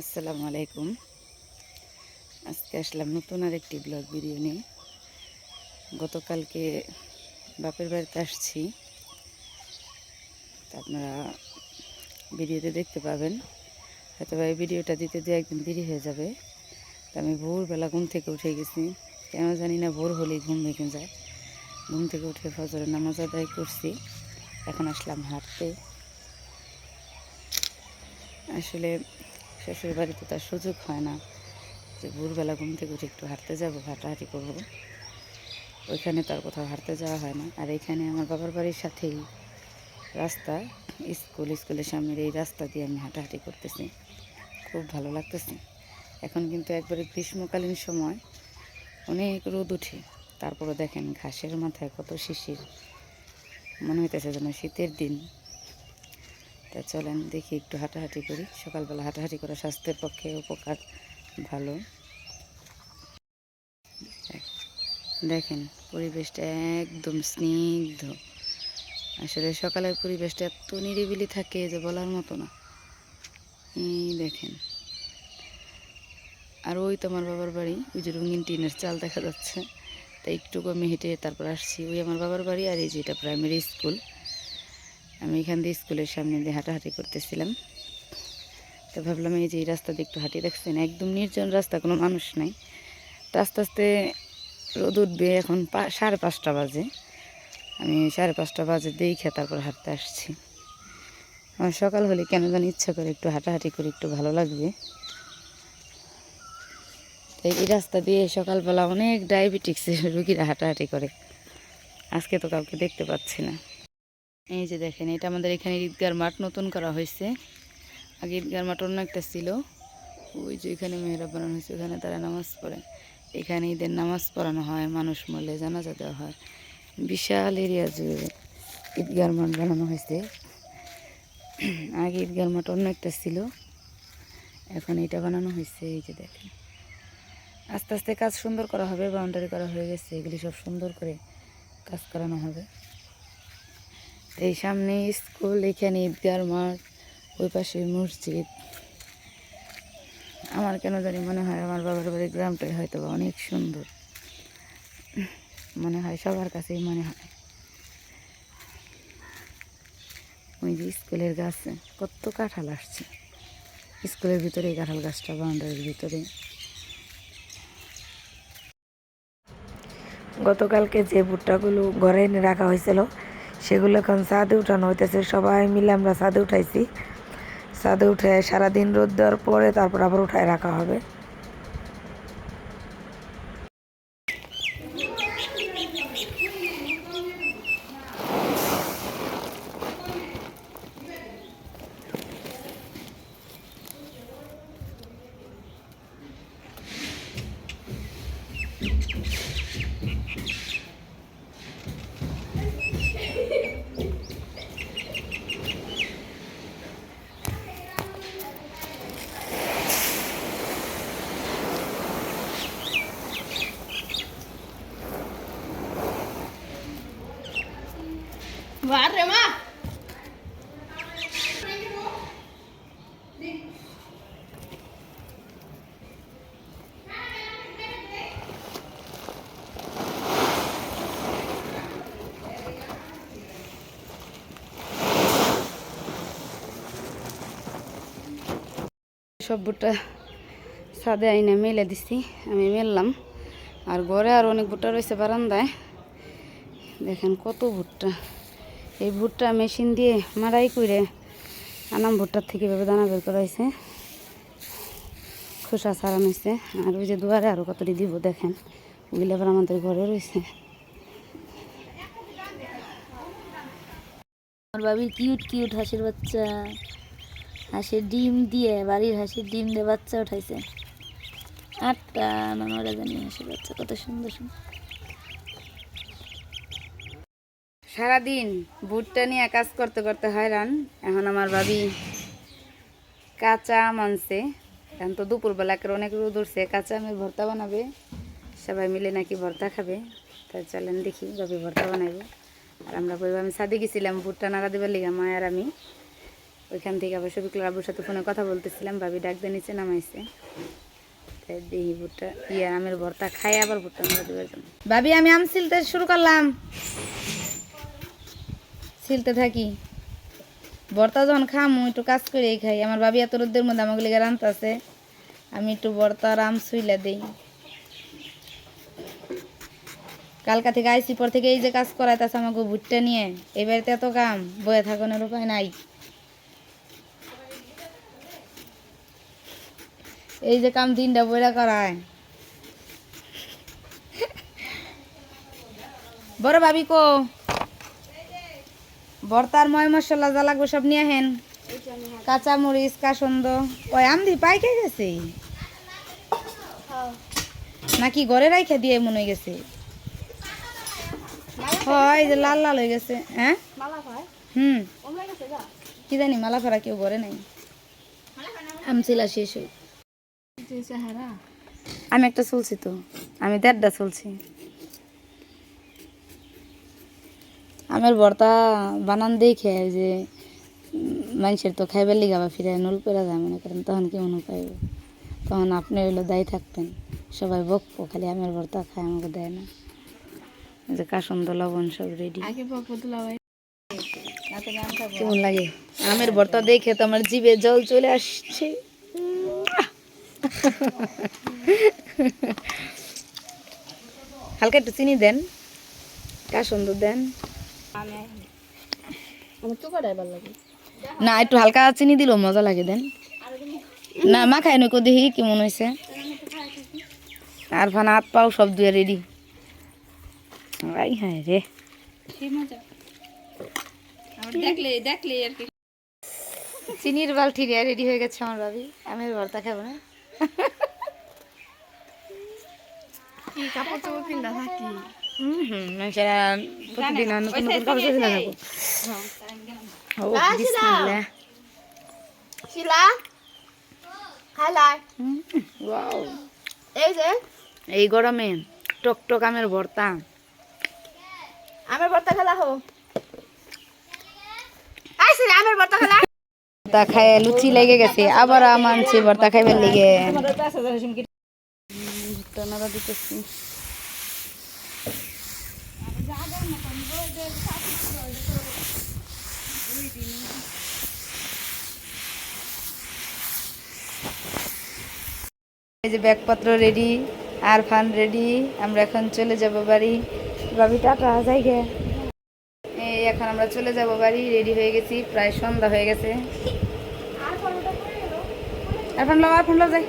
আসসালামু আলাইকুম। আজকে আসলাম নতুন আর একটি ব্লগ ভিডিও নিয়ে। গতকালকে বাপের বাড়িতে আসছি। তা আপনারা ভিডিওতে দেখতে পাবেন। হয়তো এই ভিডিওটা দিতে দিয়ে একদিন দেরি হয়ে যাবে। তা আমি ভোরবেলা ঘুম থেকে উঠে গেছি। কেন জানি না ভোর হলেই ঘুম ভেঙে যায়। ঘুম থেকে উঠে ফজরের নামাজ আদায় করছি। এখন আসলাম হাঁটতে। আসলে শ্বশুর বাড়িতে তার সুযোগ হয় না যে ভোরবেলা ঘুম থেকে উঠে একটু হাঁটতে যাব, হাঁটাহাঁটি করব। ওইখানে তার কোথাও হাঁটতে যাওয়া হয় না। আর এখানে আমার বাবার বাড়ির সাথেই রাস্তা, স্কুল, স্কুলের সামনের এই রাস্তা দিয়ে আমি হাঁটাহাঁটি করতেছি। খুব ভালো লাগতেছে। এখন কিন্তু একবারে গ্রীষ্মকালীন সময়, অনেক রোদ উঠে। তারপরে দেখেন ঘাসের মাথায় কত শিশির। মনে হইতেছে যেন শীতের দিন। তা চলেন দেখি একটু হাঁটাহাঁটি করি। সকালবেলা হাঁটাহাঁটি করা স্বাস্থ্যের পক্ষে উপকার ভালো। দেখেন, পরিবেশটা একদম স্নিগ্ধ। আসলে সকালের পরিবেশটা এত নিরিবিলি থাকে যে বলার মতো না। এই দেখেন। আর ওই তো আমার বাবার বাড়ি, ওই যে রঙিন টিনের চাল দেখা যাচ্ছে। তাই একটু কমে হেঁটে তারপর আসছি। ওই আমার বাবার বাড়ি আর এই যে এটা প্রাইমারি স্কুল আমি এখান দিয়ে স্কুলের সামনে দিয়ে হাঁটাহাঁটি করতেছিলাম। তো ভাবলাম এই যে এই রাস্তা দিয়ে একটু হাঁটি, দেখছেন? একদম নির্জন রাস্তা, কোনো মানুষ নাই। তো আস্তে আস্তে রোদ উঠবে, এখন সাড়ে পাঁচটা বাজে। আমি সাড়ে পাঁচটা বাজে দেখে তারপর হাঁটতে আসছি। আমার সকাল হলে কেন জানি ইচ্ছা করে একটু হাঁটাহাঁটি করে, একটু ভালো লাগবে। তাই এই রাস্তা দিয়ে সকালবেলা অনেক ডায়াবেটিক্সের রুগীরা হাঁটাহাঁটি করে। আজকে তো কাউকে দেখতে পাচ্ছি না। এই যে দেখেন, এটা আমাদের এখানে ঈদগার মাঠ নতুন করা হয়েছে। আগে ঈদগার মাঠ অন্য একটা ছিল। ওই যে এখানে মেয়েরা বানানো হয়েছে, ওখানে তারা নামাজ পড়ে। এখানে ঈদের নামাজ পড়ানো হয়, মানুষ মরলে জানাজা দেওয়া হয়। বিশাল এরিয়া জুড়ে ঈদগার মাঠ বানানো হয়েছে। আগে ঈদগার মাঠ অন্য একটা ছিল। এখন এটা বানানো হয়েছে, এই যে দেখেন। আস্তে আস্তে কাজ সুন্দর করা হবে, বাউন্ডারি করা হয়ে গেছে, এগুলি সব সুন্দর করে কাজ করানো হবে। এই সামনে স্কুল, এখানে ঈদগার মাঠ, ওই পাশে মসজিদ। আমার কেন জানি মনে হয় আমার বাবার বাড়ির গ্রামটাই হয়তো বা অনেক সুন্দর। মনে হয় সবার কাছেই মনে হয়। ওই যে স্কুলের গাছে কত কাঁঠাল আসছে। স্কুলের ভিতরে এই কাঁঠাল গাছটা, বাউন্ডারির ভিতরে। গতকালকে যে ভুট্টাগুলো ঘরে এনে রাখা হয়েছিল সেগুলো এখন ছাদে উঠানো হইতেছে। সবাই মিলে আমরা ছাদে উঠাইছি। ছাদে উঠে সারাদিন রোদ দেওয়ার পরে তারপর আবার উঠায় রাখা হবে। Barre más. সব ভুট্টা ছাদে আইনে মেলে দিছি আমি মেললাম আর ঘরে আর অনেক ভুট্টা রয়েছে বারান্দায় দেখেন কত ভুট্টা এই ভুট্টা মেশিন দিয়ে মারাই করে আনাম ভুট্টার থেকে এভাবে দানা বের করা হয়েছে খোসা ছাড়ানো হয়েছে আর ওই যে দুয়ারে আরও কতটি দিব দেখেন, ওগুলো আবার আমাদের ঘরে রয়েছে আমার বাবির কিউট কিউট হাসির বাচ্চা। হাসির ডিম দিয়ে, বাড়ির হাসির ডিম দিয়ে বাচ্চা উঠাইছে। আটটা না নটা জানি হাসির বাচ্চা, কত সুন্দর সুন্দর। সারাদিন ভুট্টা নিয়ে কাজ করতে করতে হয়রান। এখন আমার ভাবি কাঁচা আম আনছে এখন তো দুপুরবেলা করে অনেক রোদ উঠছে, কাঁচা আমের ভর্তা বানাবে। সবাই মিলে নাকি ভর্তা খাবে। তাই চলেন দেখি ভাবি ভর্তা বানাইবো। আর আমরা বলব আমি সাদে গেছিলাম, ভুট্টা নাড়া দেবার লিগা মায়ের আমি। ওইখান থেকে আবার শফিকুল আবুর সাথে ফোনে কথা বলতেছিলাম, ভাবি ডাক দিয়ে নিচে নামাইছে। তাই দেখি ভুট্টা ইয়ে আমের ভর্তা খাই আবার ভুট্টা মেরে দেবার জন্য। ভাবি, আমি আম ছিলতে শুরু করলাম। ছিলতে থাকি। ভর্তা যখন খামু একটু কাজ করেই খাই। আমার ভাবি এত রোদ্দের মধ্যে আমাকে লেগে রান্তাছে আমি একটু ভর্তা আর আম শুইলা দিই। কালকা থেকে আইসি, পর থেকে এই যে কাজ করাইতেছে আমাকে ভুট্টা নিয়ে। এই বাড়িতে এত কাম, বয়ে থাকানোর উপায় নাই। এই যে কাম তিনটা বইরা করায়। বড় ভাবি কো? ভর্তার ময় মশলা যা লাগবে সব নিয়ে হেন কাঁচা মরিচ কাসন্দ। ওই আমদি পাইকে গেছে। নাকি ঘরে রাইখে দিয়ে মনে হয়ে গেছে? হয় যে লাল লাল হয়ে গেছে। হ্যাঁ? হুম। কি জানি মালা ফেরা কেউ ঘরে নাই। আমছিলা শেষ হই আমি একটা চলছি তো। আমি দেড়টা চলছি। আমের ভর্তা বানান দেখে যে মানুষের তো খাইবার লিগা বা ফিরে নুল পেরা যায় মনে করেন তখন কি মনে পাইব তখন আপনি হইল দায়ী থাকতেন। সবাই বকবো খালি আমের ভর্তা খায় আমাকে দেয় না। যে কাসন্দ লবণ সব রেডি কেমন লাগে? আমের ভর্তা দেখে তো আমার জিভে জল চলে আসছে। হালকা একটু চিনি দেন। কাসন্দ দেন। না একটু হালকা চিনি দিলেও মজা লাগে দেন। না মা খাই নকো দেখি কেমন হয়েছে আর ফান হাত পাও সব দুয়ে রেডি। হ্যাঁ রে। চিনির বালতি রেডি হয়ে গেছে আমার ভাবি। আমি আর ভর্তা খাব না। হুম হুম মানুষেরা প্রতিদিন নতুন নতুন কাপড় চোপড় লাগাবো ও বিসমিল্লাহ শিলা। হাইলাই ওয়াও। এই যে। এই গরমে টক টক আমের ভর্তা। আমের ভর্তা খেলা হো আইসি আমের ভর্তা খেলা। ভর্তা খায় লুচি লেগে গেছে আবার আম আনছি ভর্তা খাইবার লেগে। দিতেছি। এই যে ব্যাগপত্র রেডি আর ফান রেডি আমরা এখন চলে যাব বাড়ি। ভাবি টাটা যাই গে। এই এখন আমরা চলে যাব বাড়ি রেডি হয়ে গেছি প্রায় সন্ধ্যা হয়ে গেছে। আর ফোন লো আর ফোন লো যাই।